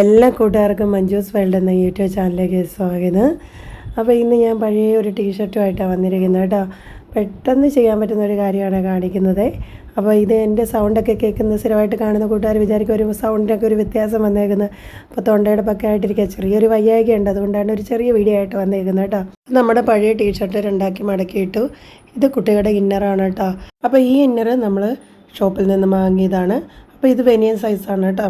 എല്ലാ കൂട്ടുകാർക്കും മഞ്ജൂസ് വേൾഡ് എന്ന യൂട്യൂബ് ചാനലിലേക്ക് സ്വാഗതം. അപ്പോൾ ഇന്ന് ഞാൻ പഴയ ഒരു ടീഷർട്ടുമായിട്ടാണ് വന്നിരിക്കുന്നത് കേട്ടോ. പെട്ടെന്ന് ചെയ്യാൻ പറ്റുന്ന ഒരു കാര്യമാണ് കാണിക്കുന്നത്. അപ്പോൾ ഇത് എന്റെ സൗണ്ടൊക്കെ കേൾക്കുന്ന സ്ഥിരമായിട്ട് കാണുന്ന കൂട്ടുകാർ വിചാരിക്കും ഒരു സൗണ്ടിനൊക്കെ ഒരു വ്യത്യാസം വന്നേക്കുന്നത് അപ്പോൾ തൊണ്ടയുടെ പക്കെ ആയിട്ടിരിക്കുക ചെറിയൊരു വയ്യായ്ക ഉണ്ട് അതുകൊണ്ടാണ് ഒരു ചെറിയ വീഡിയോ ആയിട്ട് വന്നേക്കുന്നത് കേട്ടോ. നമ്മുടെ പഴയ ടീഷർട്ട് ഉണ്ടാക്കി മടക്കിയിട്ടു. ഇത് കുട്ടികളുടെ ഇന്നറാണ് കേട്ടോ. അപ്പോൾ ഈ ഇന്നർ നമ്മൾ ഷോപ്പിൽ നിന്ന് വാങ്ങിയതാണ്. അപ്പോൾ ഇത് വെനിയൻ സൈസാണ് കേട്ടോ.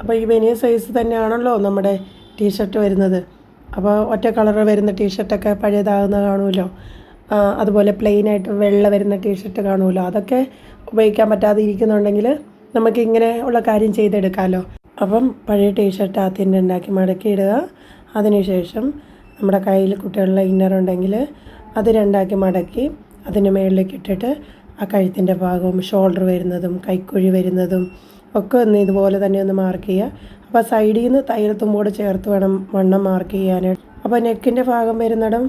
അപ്പോൾ ഈ വലിയ സൈസ് തന്നെയാണല്ലോ നമ്മുടെ ടീഷർട്ട് വരുന്നത്. അപ്പോൾ ഒറ്റ കളർ വരുന്ന ടീഷർട്ടൊക്കെ പഴയതാകുന്ന കാണുമല്ലോ അതുപോലെ പ്ലെയിൻ ആയിട്ട് വെള്ള വരുന്ന ടീഷർട്ട് കാണുമല്ലോ അതൊക്കെ ഉപയോഗിക്കാൻ പറ്റാതെ ഇരിക്കുന്നുണ്ടെങ്കിൽ നമുക്ക് ഇങ്ങനെ ഉള്ള കാര്യം ചെയ്തെടുക്കാമല്ലോ അപ്പം പഴയ ടീഷർട്ട് ആദ്യം ഉണ്ടാക്കി മടക്കിയിടുക. അതിനുശേഷം നമ്മുടെ കയ്യിൽ കുട്ടികളുടെ ഇന്നർ ഉണ്ടെങ്കിൽ അത് രണ്ടാക്കി മടക്കി അതിന് മുകളിലേക്ക് ഇട്ടിട്ട് ആ കഴുത്തിന്റെ ഭാഗവും ഷോൾഡർ വരുന്നതും കൈക്കുഴി വരുന്നതും ഒക്കെ ഒന്ന് ഇതുപോലെ തന്നെ ഒന്ന് മാർക്ക് ചെയ്യുക. അപ്പോൾ സൈഡിൽ നിന്ന് തയ്യൽത്തുമ്പോട് ചേർത്ത് വേണം വണ്ണം മാർക്ക് ചെയ്യാനായിട്ട് അപ്പോൾ നെക്കിന്റെ ഭാഗം വരുന്നിടം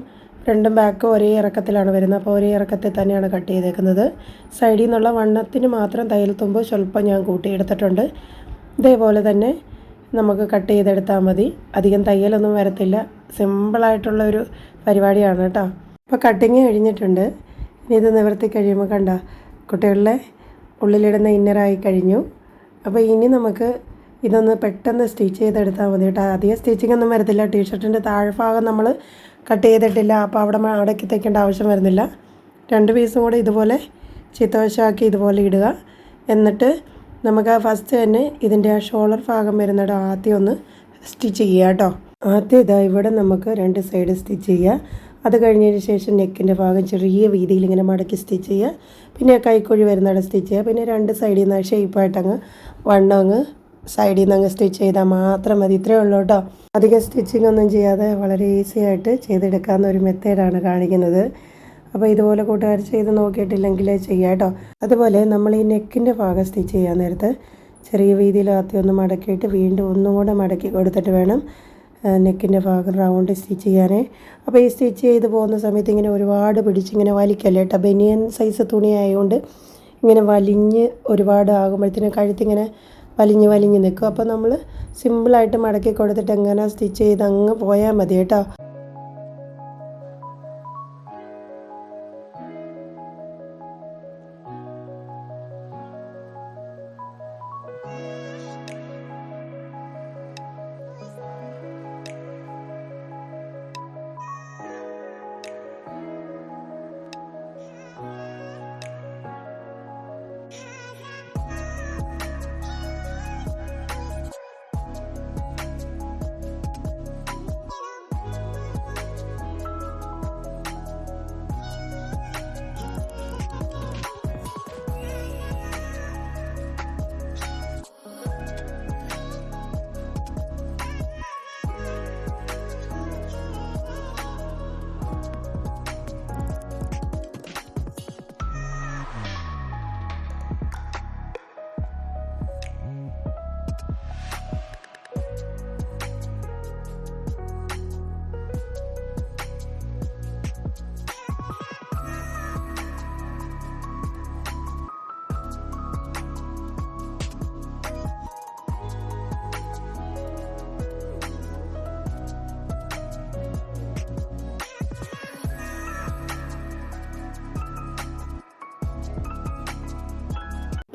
രണ്ടും ബാക്ക് ഒരേ ഇറക്കത്തിലാണ് വരുന്നത്. അപ്പോൾ ഒരേ ഇറക്കത്തിൽ തന്നെയാണ് കട്ട് ചെയ്തേക്കുന്നത്. സൈഡിൽ നിന്നുള്ള വണ്ണത്തിന് മാത്രം തയ്യൽ തുമ്പ് സ്വല്പം ഞാൻ കൂട്ടിയെടുത്തിട്ടുണ്ട് ഇതേപോലെ തന്നെ നമുക്ക് കട്ട് ചെയ്തെടുത്താൽ മതി. അധികം തയ്യലൊന്നും വരത്തില്ല. സിമ്പിളായിട്ടുള്ള ഒരു പരിപാടിയാണ് കേട്ടോ. അപ്പോൾ കട്ടിങ് കഴിഞ്ഞിട്ടുണ്ട്. ഇനി ഇത് നിവർത്തി കഴിയുമ്പോൾ കണ്ട. കുട്ടികളുടെ ഉള്ളിലിടുന്ന ഇന്നറായി കഴിഞ്ഞു. അപ്പോൾ ഇനി നമുക്ക് ഇതൊന്ന് പെട്ടെന്ന് സ്റ്റിച്ച് ചെയ്തെടുത്താൽ മതി കേട്ടോ. അധികം സ്റ്റിച്ചിങ് ഒന്നും വരത്തില്ല. ടീഷർട്ടിന്റെ താഴ്ഭാഗം നമ്മൾ കട്ട് ചെയ്തിട്ടില്ല. അപ്പോൾ അവിടെ അടക്കി തയ്ക്കേണ്ട ആവശ്യം വരുന്നില്ല. രണ്ട് പീസും കൂടെ ഇതുപോലെ ചിത്തവശമാക്കി ഇതുപോലെ ഇടുക. എന്നിട്ട് നമുക്ക് ഫസ്റ്റ് തന്നെ ഇതിന്റെ ആ ഷോളർ ഭാഗം വരുന്നിടം ആദ്യം ഒന്ന് സ്റ്റിച്ച് ചെയ്യുക കേട്ടോ. ആദ്യം ഇതാ ഇവിടെ നമുക്ക് രണ്ട് സൈഡ് സ്റ്റിച്ച് ചെയ്യുക. അത് കഴിഞ്ഞതിന് ശേഷം നെക്കിന്റെ ഭാഗം ചെറിയ വീതിയിൽ ഇങ്ങനെ മടക്കി സ്റ്റിച്ച് ചെയ്യുക. പിന്നെ കൈക്കുഴി വരുന്നിടം സ്റ്റിച്ച് ചെയ്യുക. പിന്നെ രണ്ട് സൈഡിൽ നിന്ന് ഷേപ്പായിട്ട് അങ്ങ് വണ്ണം അങ്ങ് സൈഡിൽ നിന്ന് അങ്ങ് സ്റ്റിച്ച് ചെയ്താൽ മാത്രം മതി. ഇത്രയേ ഉള്ളൂ കേട്ടോ. അധികം സ്റ്റിച്ചിങ് ഒന്നും ചെയ്യാതെ വളരെ ഈസി ആയിട്ട് ചെയ്തെടുക്കാവുന്ന ഒരു മെത്തേഡാണ് കാണിക്കുന്നത്. അപ്പോൾ ഇതുപോലെ കൂട്ടുകാർ ചെയ്ത് നോക്കിയിട്ടില്ലെങ്കിൽ ചെയ്യാം കേട്ടോ. അതുപോലെ നമ്മൾ ഈ നെക്കിന്റെ ഭാഗം സ്റ്റിച്ച് ചെയ്യാൻ നേരത്ത് ചെറിയ രീതിയിൽ ആദ്യം ഒന്ന് മടക്കിയിട്ട് വീണ്ടും ഒന്നും കൂടെ മടക്കി കൊടുത്തിട്ട് വേണം നെക്കിന്റെ ഭാഗം റൗണ്ട് സ്റ്റിച്ച് ചെയ്യാൻ അപ്പോൾ ഈ സ്റ്റിച്ച് ചെയ്ത് പോകുന്ന സമയത്ത് ഇങ്ങനെ ഒരുപാട് പിടിച്ച് ഇങ്ങനെ വലിക്കല്ലേ? കേട്ടോ ബനിയൻ സൈസ് തുണി ആയതുകൊണ്ട് ഇങ്ങനെ വലിഞ്ഞ് ഒരുപാട് ആകുമ്പോഴത്തേനും കഴുത്തിങ്ങനെ വലിഞ്ഞ് വലിഞ്ഞ് നിൽക്കും അപ്പോൾ നമ്മൾ സിമ്പിളായിട്ട് മടക്കി കൊടുത്തിട്ട് എങ്ങനെ സ്റ്റിച്ച് ചെയ്ത് അങ്ങ് പോയാൽ മതി കേട്ടോ.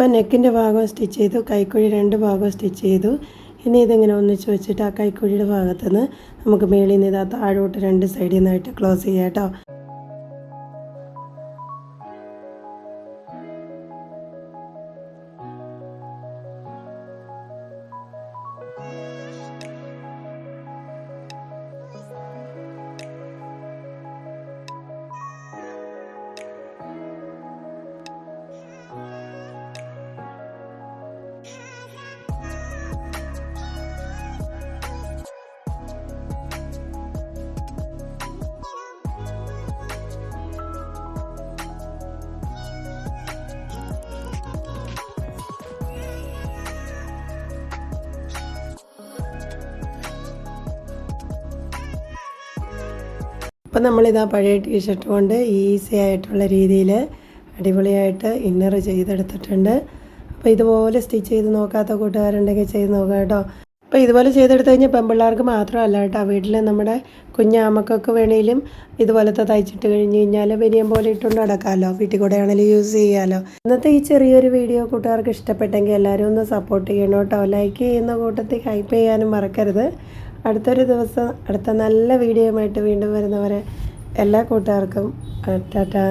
ഇപ്പം നെക്കിന്റെ ഭാഗം സ്റ്റിച്ച് ചെയ്തു കൈക്കുഴി രണ്ട് ഭാഗവും സ്റ്റിച്ച് ചെയ്തു. ഇനി ഇതിങ്ങനെ ഒന്നിച്ച് വെച്ചിട്ട് ആ കൈക്കുഴിയുടെ ഭാഗത്തുനിന്ന് നമുക്ക് മേളിൽ നിന്ന് ഇതാ താഴോട്ട് രണ്ട് സൈഡിൽ നിന്നായിട്ട് ക്ലോസ് ചെയ്യാം കേട്ടോ. അപ്പം നമ്മളിതാ പഴയ ടീഷർട്ട് കൊണ്ട് ഈസി ആയിട്ടുള്ള രീതിയിൽ അടിപൊളിയായിട്ട് ഇന്നർ ചെയ്തെടുത്തിട്ടുണ്ട്. അപ്പോൾ ഇതുപോലെ സ്റ്റിച്ച് ചെയ്ത് നോക്കാത്ത കൂട്ടുകാരുണ്ടെങ്കിൽ ചെയ്ത് നോക്കാം കേട്ടോ. അപ്പോൾ ഇതുപോലെ ചെയ്തെടുത്ത് കഴിഞ്ഞാൽ പെൺപിള്ളേർക്ക് മാത്രമല്ല കേട്ടോ. വീട്ടിൽ നമ്മുടെ കുഞ്ഞാമക്കൊക്കെ വേണേലും ഇതുപോലത്തെ തയ്ച്ചിട്ട് കഴിഞ്ഞ് കഴിഞ്ഞാൽ ബനിയം പോലെ ഇട്ടുകൊണ്ട് നടക്കാമല്ലോ വീട്ടിൽ കൂടെ ആണെങ്കിലും യൂസ് ചെയ്യാമല്ലോ ഇന്നത്തെ ഈ ചെറിയൊരു വീഡിയോ കൂട്ടുകാർക്ക് ഇഷ്ടപ്പെട്ടെങ്കിൽ എല്ലാവരും ഒന്ന് സപ്പോർട്ട് ചെയ്യണം കേട്ടോ. ലൈക്ക് ചെയ്യുന്ന കൂട്ടത്തിൽ ഹൈപ്പ് ചെയ്യാനും മറക്കരുത്. അടുത്തൊരു ദിവസം അടുത്ത നല്ല വീഡിയോയുമായിട്ട് വീണ്ടും വരുന്നവരെ എല്ലാ കൂട്ടുകാർക്കും ടാറ്റാ.